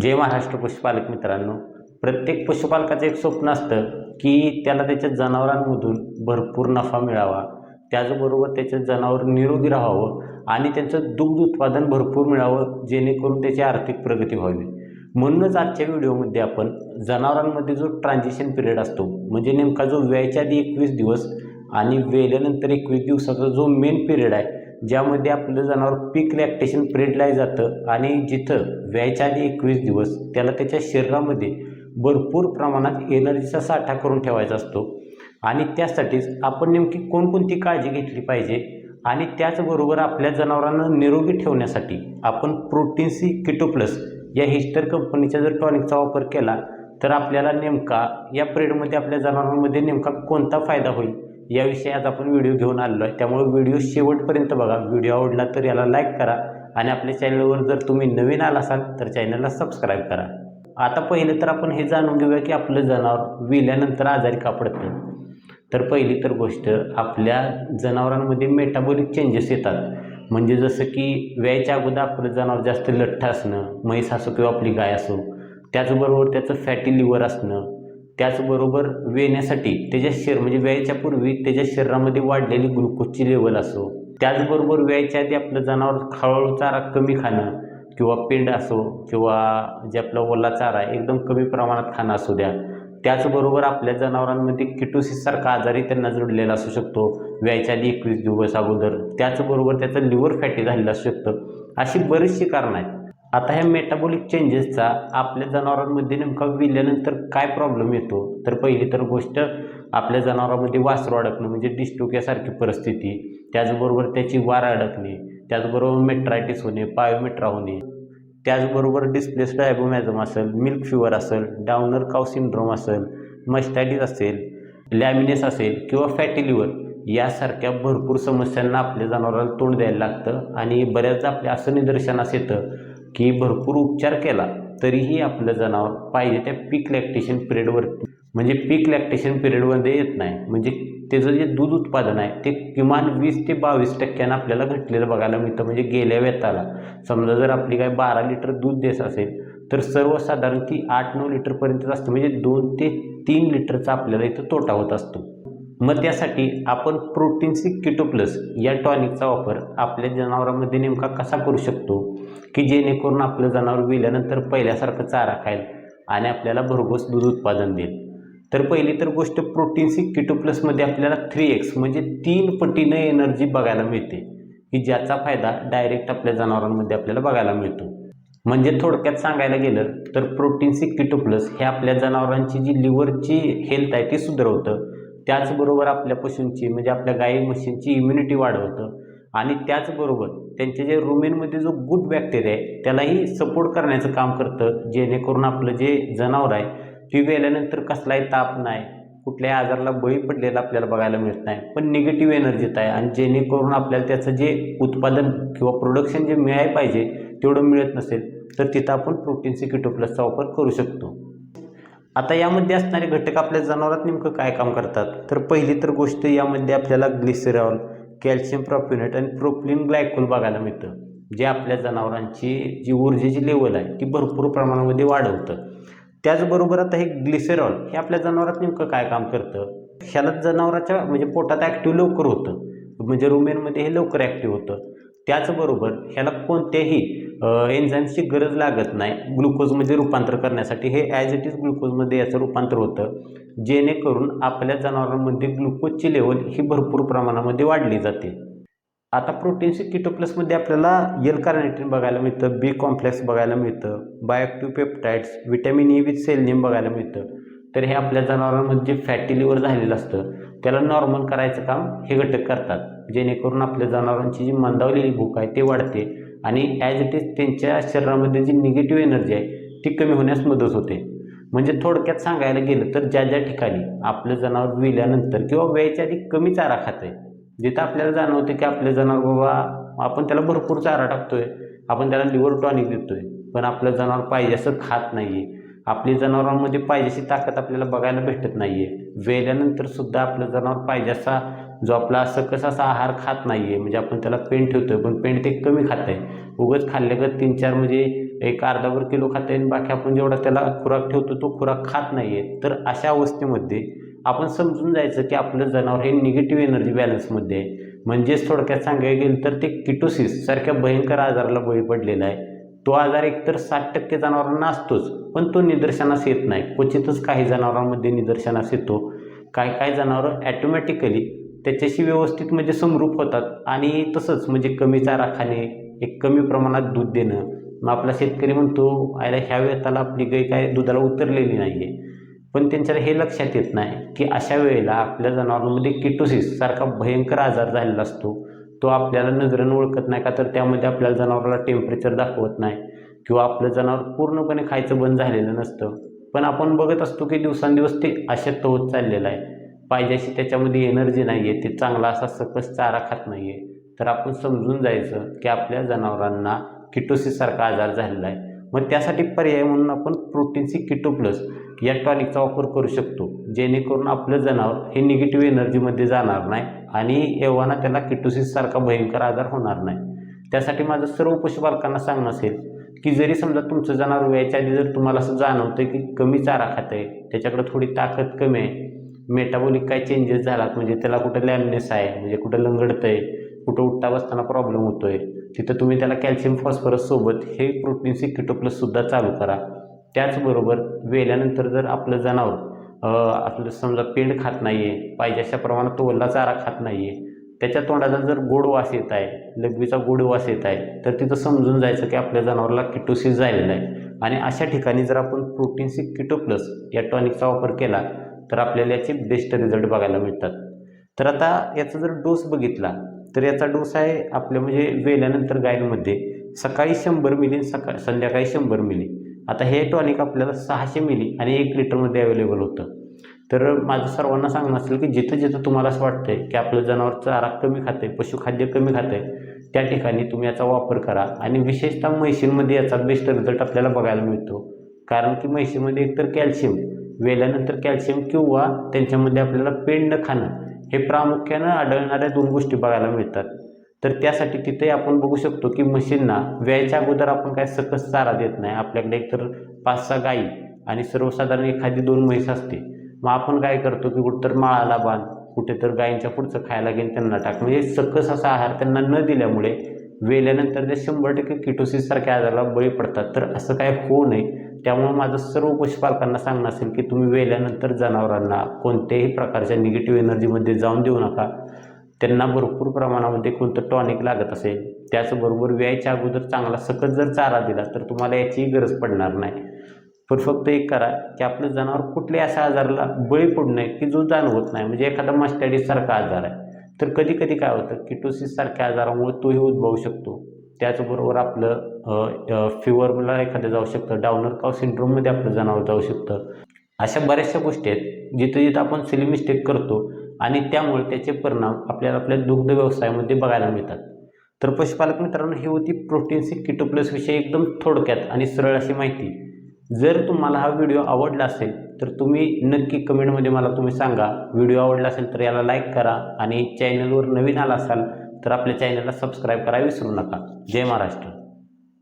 जय महाराष्ट्र पशुपालक मित्रांनो प्रत्येक पशुपालकाचं एक स्वप्न असतं की त्याला त्याच्या जनावरांमधून भरपूर नफा मिळावा. त्याचबरोबर त्याचं जनावर निरोगी राहावं आणि त्यांचं दुग्ध उत्पादन भरपूर मिळावं जेणेकरून त्याची आर्थिक प्रगती व्हावी. म्हणूनच आजच्या व्हिडिओमध्ये आपण जनावरांमध्ये जो ट्रान्झिशन पिरियड असतो म्हणजे नेमका जो व्यायच्या आधी एकवीस दिवस आणि वेल्यानंतर एकवीस दिवसाचा जो मेन पिरियड आहे ज्यामध्ये आपलं जनावर पीक लॅक्टेशन पिरियडला जातं आणि जिथं व्यायच्या आधी एकवीस दिवस त्याला त्याच्या शरीरामध्ये भरपूर प्रमाणात एनर्जीचा साठा करून ठेवायचा असतो. आणि त्यासाठीच आपण नेमकी कोणकोणती काळजी घेतली पाहिजे आणि त्याचबरोबर आपल्या जनावरांना निरोगी ठेवण्यासाठी आपण प्रोटीन सी किटो प्लस या हिस्टर कंपनीच्या जर टॉनिकचा वापर केला तर आपल्याला नेमका या पिरियडमध्ये आपल्या जनावरांमध्ये नेमका कोणता फायदा होईल याविषयी आज आपण व्हिडिओ घेऊन आलेलो आहे. त्यामुळे व्हिडिओ शेवटपर्यंत बघा. व्हिडिओ आवडला तर याला लाईक करा आणि आपल्या चॅनलवर जर तुम्ही नवीन आला असाल तर चॅनलला सबस्क्राईब करा. आता पहिले तर आपण हे जाणून घेऊया की आपलं जनावर विल्यानंतर आजारी का पडतं. तर पहिली तर गोष्ट आपल्या जनावरांमध्ये मेटाबॉलिक चेंजेस येतात. म्हणजे जसं की व्यायच्या अगोदर आपलं जनावर जास्त लठ्ठ असणं म्हैस असो किंवा आपली गाय असो त्याचबरोबर त्याचं फॅटी लिव्हर असणं त्याचबरोबर वेण्यासाठी त्याच्या शरीर म्हणजे व्यायच्या पूर्वी त्याच्या शरीरामध्ये वाढलेली ग्लुकोजची लेवल असो त्याचबरोबर व्यायच्या आधी आपलं जनावर हळूहळू चारा कमी खाणं किंवा पेंड असो किंवा जे आपला ओला चारा आहे एकदम कमी प्रमाणात खाणं असू द्या. त्याचबरोबर आपल्या जनावरांमध्ये किटोसिससारखा आजारी त्यांना जोडलेला असू शकतो. व्यायच्या आधी एकवीस दिवस अगोदर त्याचबरोबर त्याचं लिव्हर फॅटी झालेलं असू शकतं. अशी बरीचशी कारणं आहेत. आता ह्या मेटाबॉलिक चेंजेसचा आपल्या जनावरांमध्ये नेमका विल्यानंतर काय प्रॉब्लेम येतो? तर पहिली तर गोष्ट आपल्या जनावरांमध्ये वासरू अडकणं म्हणजे डिस्टोक्यासारखी परिस्थिती. त्याचबरोबर त्याची वार अडकणे त्याचबरोबर मेट्रायटिस होणे पायोमेट्रा होणे. त्याचबरोबर डिस्प्लेस डायबोमॅझम असेल मिल्क फिवर असेल डाऊनर काव सिंड्रोम असेल मस्टॅटिस असेल लॅमिनेस असेल किंवा फॅटी लिव्हर यासारख्या भरपूर समस्यांना आपल्या जनावराला तोंड द्यायला लागतं आणि बऱ्याचदा आपल्या असं निदर्शनास येतं की भरपूर उपचार केला तरीही आपलं जनावर पाहिजे त्या पीक लॅक्टेशन पिरियडवरती म्हणजे पीक लॅक्टेशन पिरियडमध्ये येत नाही. म्हणजे त्याचं जे दूध उत्पादन आहे ते किमान वीस ते बावीस टक्क्यानं आपल्याला घटलेलं बघायला मिळतं. म्हणजे गेल्या वेताला. समजा जर आपली काय बारा लिटर दूध देत असेल तर सर्वसाधारण ती आठ नऊ लिटरपर्यंतच असते. म्हणजे दोन ते तीन लिटरचा आपल्याला इथं तोटा होत असतो. मग त्यासाठी आपण प्रोटीन किटो प्लस या टॉनिकचा वापर आपल्या जनावरांमध्ये नेमका कसा करू शकतो? की जेणेकरून आपलं जनावर विल्यानंतर पहिल्यासारखं चारा खाईल आणि आपल्याला भरघोस दूध उत्पादन देईल? तर पहिली तर गोष्ट प्रोटीन किटो प्लसमध्ये आपल्याला थ्री एक्स म्हणजे तीन पटीनं एनर्जी बघायला मिळते की ज्याचा फायदा डायरेक्ट आपल्या जनावरांमध्ये आपल्याला बघायला मिळतो. म्हणजे थोडक्यात सांगायला गेलं तर प्रोटीन किटो प्लस हे आपल्या जनावरांची जी लिव्हरची हेल्थ आहे ती सुधारवतं. त्याचबरोबर आपल्या पशूंची म्हणजे आपल्या गाई म्हशींची इम्युनिटी वाढवतं. आणि त्याचबरोबर त्यांच्या जे रुमेनमध्ये जो गुड बॅक्टेरिया आहे त्यालाही सपोर्ट करण्याचं काम करतं. जेणेकरून आपलं जे जनावर आहे ती वेल्यानंतर कसलाही ताप नाही कुठल्याही आजाराला बळी पडलेला आपल्याला बघायला मिळत नाही पण निगेटिव्ह एनर्जीत आहे. आणि जेणेकरून आपल्याला त्याचं जे उत्पादन किंवा प्रोडक्शन जे मिळायला पाहिजे तेवढं मिळत नसेल तर तिथं आपण प्रोटीनचे किटोप्लसचा वापर करू शकतो. आता यामध्ये असणारे घटक आपल्या जनावरात नेमकं काय काम करतात? तर पहिली तर गोष्ट यामध्ये आपल्याला ग्लिसरॉल कॅल्शियम प्रॉप्युनेट आणि प्रोप्लिन ग्लायकोल बघायला मिळतं जे आपल्या जनावरांची जी ऊर्जेची लेवल आहे ती भरपूर प्रमाणामध्ये वाढवतं. त्याचबरोबर आता हे ग्लिसेरॉल हे आपल्या जनावरात नेमकं काय काम करतं? ह्याला जनावराच्या म्हणजे पोटात ॲक्टिव्ह लवकर होतं. म्हणजे रुमेनमध्ये हे लवकर ॲक्टिव्ह होतं. त्याचबरोबर ह्याला कोणत्याही एन्झाईम्सची गरज लागत नाही. ग्लुकोजमध्ये रूपांतर करण्यासाठी हे ॲज इट इज ग्लुकोजमध्ये याचं रूपांतर होतं. जेणेकरून आपल्या जनावरांमध्ये ग्लुकोजची लेवल ही भरपूर प्रमाणामध्ये वाढली जाते. आता प्रोटीनशी किटो प्लसमध्ये आपल्याला एल कार्नेटिन बघायला मिळतं बी कॉम्प्लेक्स बघायला मिळतं bioactive peptides vitamin E with selenium बघायला मिळतं. तर हे आपल्या जनावरांमध्ये जे फॅटी लिव्हर झालेलं असतं त्याला नॉर्मल करायचं काम हे घटक करतात. जेणेकरून आपल्या जनावरांची जी मंदावलेली भूक आहे ते वाढते. आणि ॲज इट इज त्यांच्या शरीरामध्ये जी निगेटिव्ह एनर्जी आहे ती कमी होण्यास मदत होते. म्हणजे थोडक्यात सांगायला गेलं तर ज्या ज्या ठिकाणी आपलं जनावर विल्यानंतर किंवा वेळच्या आधी कमी चारा खातं आहे जिथं आपल्याला जाणवते की आपले जनावर बाबा आपण त्याला भरपूर चारा टाकतोय आपण त्याला लिव्हर टॉनिक देतोय पण आपलं जनावर पाहिजे असं खात नाही आहे आपली जनावरांमध्ये पाहिजेशी ताकद आपल्याला बघायला भेटत नाही आहे वेल्यानंतर सुद्धा आपलं जनावर पाहिजे असा जो आपला सकस असा आहार खात नाही आहे म्हणजे आपण त्याला पेंट ठेवतो आहे पण पेंट ते कमी खात आहे उगच खाल्ल्यागत तीन चार म्हणजे एक अर्धावर किलो खात आहे आणि बाकी आपण जेवढा त्याला खुराक ठेवतो तो खुराक खात नाही आहे तर अशा अवस्थेमध्ये आपण समजून जायचं की आपलं जनावर हे निगेटिव्ह एनर्जी बॅलन्समध्ये आहे. म्हणजेच थोडक्यात सांगायला गेलं तर ते किटोसिस सारख्या भयंकर आजाराला बळी पडलेला आहे. तो आजार एकतर साठ टक्के जनावरांना असतोच पण तो निदर्शनास येत नाही. क्वचितच काही जनावरांमध्ये निदर्शनास येतो. काही काही जनावरं ॲटोमॅटिकली त्याच्याशी व्यवस्थित म्हणजे समरूप होतात. आणि तसंच म्हणजे कमी चारा खाणे एक कमी प्रमाणात दूध देणं. मग आपला शेतकरी म्हणतो आयला ह्या वेळेला आपली गाय काय दुधाला उतरलेली नाही आहे पण त्यांच्याला हे लक्षात येत नाही की अशा वेळेला आपल्या जनावरांमध्ये किटोसिस सारखा भयंकर आजार झालेला असतो. तो आपल्याला नजरेनं ओळखत नाही का? तर त्यामध्ये आपल्याला जनावराला टेम्परेचर दाखवत नाही. किंवा आपलं जनावर पूर्णपणे खायचं बंद झालेलं नसतं. पण आपण बघत असतो की दिवसांदिवस ते अशक्त होत चाललेलं आहे. पाहिजे अशी त्याच्यामध्ये एनर्जी नाही आहे ते चांगला असा सकस चारा खात नाही आहे तर आपण समजून जायचं की आपल्या जनावरांना किटोसिससारखा आजार झालेला आहे मग त्यासाठी पर्याय म्हणून आपण प्रोटीनसी किटो प्लस या टॉनिकचा वापर करू शकतो. जेणेकरून आपलं जनावर हे निगेटिव्ह एनर्जीमध्ये जाणार नाही आणि एव्हाना त्याला किटोसिससारखा भयंकर आजार होणार नाही. त्यासाठी माझं सर्व पशुपालकांना सांगणं असेल की जरी समजा तुमचं जनावर व्यायच्या आधी जर तुम्हाला असं जाणवतं की कमी चारा खात आहे त्याच्याकडे थोडी ताकद कमी आहे मेटाबॉलिक काय चेंजेस झालात म्हणजे त्याला कुठं लॅमनेस आहे म्हणजे कुठं लंगडतं आहे कुठं उठता बसताना प्रॉब्लेम होतो आहे तिथं तुम्ही त्याला कॅल्शियम फॉस्फरस सोबत हे प्रोटीनचे प्लससुद्धा चालू करा. त्याचबरोबर वेल्यानंतर जर आपलं जनावर आपलं समजा पेंड खात नाही आहे पाहिजे अशा प्रमाणात तो ओला चारा खात नाही आहे त्याच्या तोंडाचा जर गोड वास येत आहे लघवीचा गोड वास येत आहे तर तिथं समजून जायचं की आपल्या जनावराला किटोसिस झालेला आहे. आणि अशा ठिकाणी जर आपण प्रोटीन किटो प्लस या टॉनिकचा वापर केला तर आपल्याला याचे बेस्ट रिझल्ट बघायला मिळतात. तर आता याचा जर डोस बघितला तर याचा डोस आहे आपल्या म्हणजे वेल्यानंतर गायनमध्ये सकाळी शंभर मिली सकाळ संध्याकाळी शंभर मिली आता हे टॉनिक आपल्याला सहाशे मिली आणि एक लिटरमध्ये अवेलेबल होतं. तर माझं सर्वांना सांगणं असेल की जिथं जिथं तुम्हाला असं वाटतंय की आपलं जनावर चारा कमी खाते पशुखाद्य कमी खाते त्या ठिकाणी तुम्ही याचा वापर करा. आणि विशेषतः म्हैशींमध्ये याचा बेस्ट रिझल्ट आपल्याला बघायला मिळतो. कारण की म्हैशीमध्ये एकतर कॅल्शियम वेल्यानंतर कॅल्शियम किंवा त्यांच्यामध्ये आपल्याला पेंड खाणं हे प्रामुख्यानं आढळणाऱ्या दोन गोष्टी बघायला मिळतात. तर त्यासाठी तिथे आपण बघू शकतो की म्हशींना व्यायच्या अगोदर आपण काय सकस चारा देत नाही. आपल्याकडे एकतर पाच सहा गाई आणि सर्वसाधारण एखादी दोन म्हैस असते. मग आपण काय करतो की कुठंतर माळाला बांध कुठे तर गायींच्या पुढचं खायला घेऊन त्यांना टाक. म्हणजे सकस असा आहार त्यांना न दिल्यामुळे वेल्यानंतर ते शंभर टक्के किटोसिससारख्या आजाराला बळी पडतात. तर असं काय होऊ नये. त्यामुळे माझं सर्व पशुपालकांना सांगणं असेल की तुम्ही वेल्यानंतर जनावरांना कोणत्याही प्रकारच्या निगेटिव्ह एनर्जीमध्ये जाऊन देऊ नका. त्यांना भरपूर प्रमाणामध्ये कोणतं टॉनिक लागत असेल त्याचबरोबर व्यायच्या अगोदर चांगला सकस जर चारा दिला तर तुम्हाला याचीही गरज पडणार नाही. पण फक्त एक करा की आपलं जनावर कुठल्या अशा आजाराला बळी पडू नये की जो जाणवत नाही. म्हणजे एखादा मस्टॅडीसारखा आजार आहे. तर कधी कधी काय होतं किटोसिससारख्या आजारामुळे तोही उद्भवू शकतो. त्याचबरोबर आपलं फिवरला एखादं जाऊ शकतं डाऊनर काव सिंड्रोममध्ये आपलं जनावर जाऊ शकतं. अशा बऱ्याचशा गोष्टी आहेत जिथं जिथं आपण सिली मिस्टेक करतो आणि त्यामुळे त्याचे परिणाम आपल्याला आपल्या दुग्ध व्यवसायामध्ये बघायला मिळतात. तर पशुपालक मित्रांनो ही होती प्रोटीनसी किटो विषयी एकदम थोडक्यात आणि सरळ अशी माहिती. जर तुम्हाला हा व्हिडिओ आवडला असेल तर तुम्ही नक्की कमेंटमध्ये मला तुम्ही सांगा. व्हिडिओ आवडला असेल तर याला लाईक करा आणि चॅनलवर नवीन आला असाल तर आपल्या चॅनलला सबस्क्राईब करा विसरू नका. जय महाराष्ट्र.